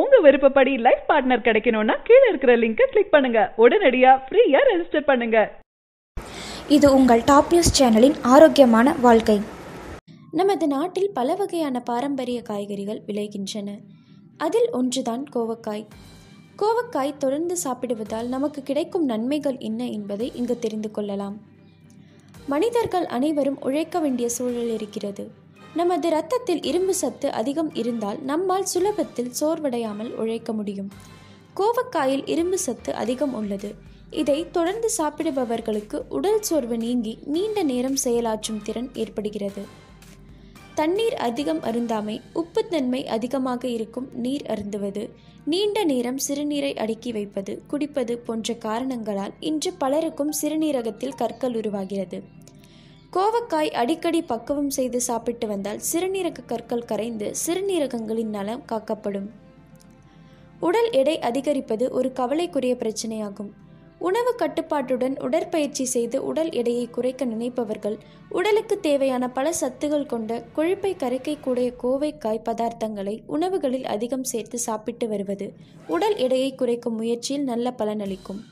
உங்க விருப்பப்படி life partner கிடைக்கணும்னா கீழே இருக்கிற லிங்கை கிளிக் பண்ணுங்க. உடனடியா ஃப்ரீயா ரெஜிஸ்டர் பண்ணுங்க. இது உங்கள் டாப் நியூஸ் சேனலின் ஆரோக்கியமான வாழ்க்கை. நமது நாட்டில் பல வகையான பாரம்பரிய காய்கறிகள் விளைகின்றன. அதில் ஒன்றுதான் கோவக்காய். கோவக்காய் தொடர்ந்து சாப்பிடுவதால் நமக்கு கிடைக்கும் நன்மைகள் என்ன என்பதை இங்கு தெரிந்து கொள்ளலாம். மனிதர்கள் அனைவரும் உழைக்க வேண்டிய சூழல் இருக்கிறது. நமது இரத்தத்தில் இரும்பு சத்து அதிகம் இருந்தால் நம்மால் சுலபத்தில் சோர்வடையாமல் உழைக்க முடியும். கோவக்காயில் இரும்பு சத்து அதிகம் உள்ளது. இதை தொடர்ந்து சாப்பிடுபவர்களுக்கு உடல் சோர்வு நீங்கி நீண்ட நேரம் செயலாற்றும் திறன் ஏற்படுகிறது. தண்ணீர் அதிகம் அருந்தாமை உப்புத்தன்மை அதிகமாக இருக்கும் நீர் அருந்துவது நீண்ட நேரம் சிறுநீரை அடுக்கி வைப்பது குடிப்பது போன்ற காரணங்களால் இன்று பலருக்கும் சிறுநீரகத்தில் கற்கள் உருவாகிறது. கோவக்காய் அடிக்கடி பக்குவம் செய்து சாப்பிட்டு வந்தால் சிறுநீரக கற்கள் கரைந்து சிறுநீரகங்களின் நலம் காக்கப்படும். உடல் எடை அதிகரிப்பது ஒரு கவலைக்குரிய பிரச்சனையாகும். உணவு கட்டுப்பாட்டுடன் உடற்பயிற்சி செய்து உடல் எடையை குறைக்க நினைப்பவர்கள் உடலுக்கு தேவையான பல சத்துகள் கொண்ட கொழுப்பை கரைக்கக்கூடிய கோவைக்காய் பதார்த்தங்களை உணவுகளில் அதிகம் சேர்த்து சாப்பிட்டு வருவது உடல் எடையை குறைக்கும் முயற்சியில் நல்ல பலனளிக்கும்.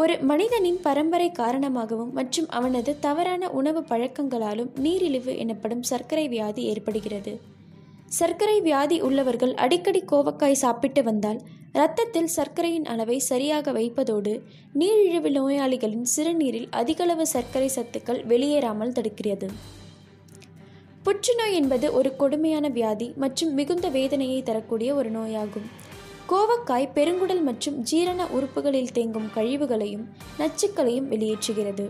ஒரு மனிதனின் பரம்பரை காரணமாகவும் மற்றும் அவனது தவறான உணவு பழக்கங்களாலும் நீரிழிவு எனப்படும் சர்க்கரை வியாதி ஏற்படுகிறது. சர்க்கரை வியாதி உள்ளவர்கள் அடிக்கடி கோவக்காய் சாப்பிட்டு வந்தால் இரத்தத்தில் சர்க்கரையின் அளவை சரியாக வைப்பதோடு நீரிழிவு நோயாளிகளின் சிறுநீரில் அதிகளவு சர்க்கரை சத்துக்கள் வெளியேறாமல் தடுக்கிறது. புற்றுநோய் என்பது ஒரு கொடுமையான வியாதி மற்றும் மிகுந்த வேதனையை தரக்கூடிய ஒரு நோயாகும். கோவக்காய் பெருங்குடல் மற்றும் ஜீரண உறுப்புகளில் தேங்கும் கழிவுகளையும் நச்சுக்களையும் வெளியேற்றுகிறது.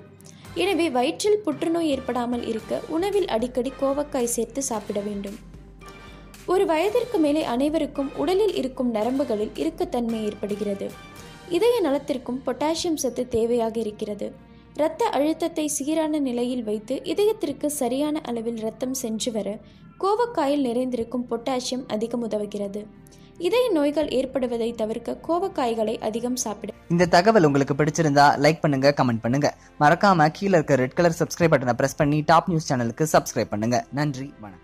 எனவே வயிற்றில் புற்றுநோய் ஏற்படாமல் இருக்க உணவில் அடிக்கடி கோவக்காய் சேர்த்து சாப்பிட வேண்டும். ஒரு வயதிற்கு மேலே அனைவருக்கும் உடலில் இருக்கும் நரம்புகளில் இறுக்கத்தன்மை ஏற்படுகிறது. இதய நலத்திற்கும் பொட்டாசியம் சத்து தேவையாக இருக்கிறது. இரத்த அழுத்தத்தை சீரான நிலையில் வைத்து இதயத்திற்கு சரியான அளவில் இரத்தம் சென்று வர கோவக்காயில் நிறைந்திருக்கும் பொட்டாசியம் அதிகம் உதவுகிறது. இதய நோய்கள் ஏற்படுவதை தவிர்க்க கோவக்காய்களை அதிகம் சாப்பிட இந்த தகவல் உங்களுக்கு பிடிச்சிருந்தா லைக் பண்ணுங்க கமெண்ட் பண்ணுங்க. மறக்காம கீழே இருக்க ரெட் கலர் சப்ஸ்கிரைப் பட்டனை பிரஸ் பண்ணி டாப் நியூஸ் சேனலுக்கு சப்ஸ்கிரைப் பண்ணுங்க. நன்றி வணக்கம்.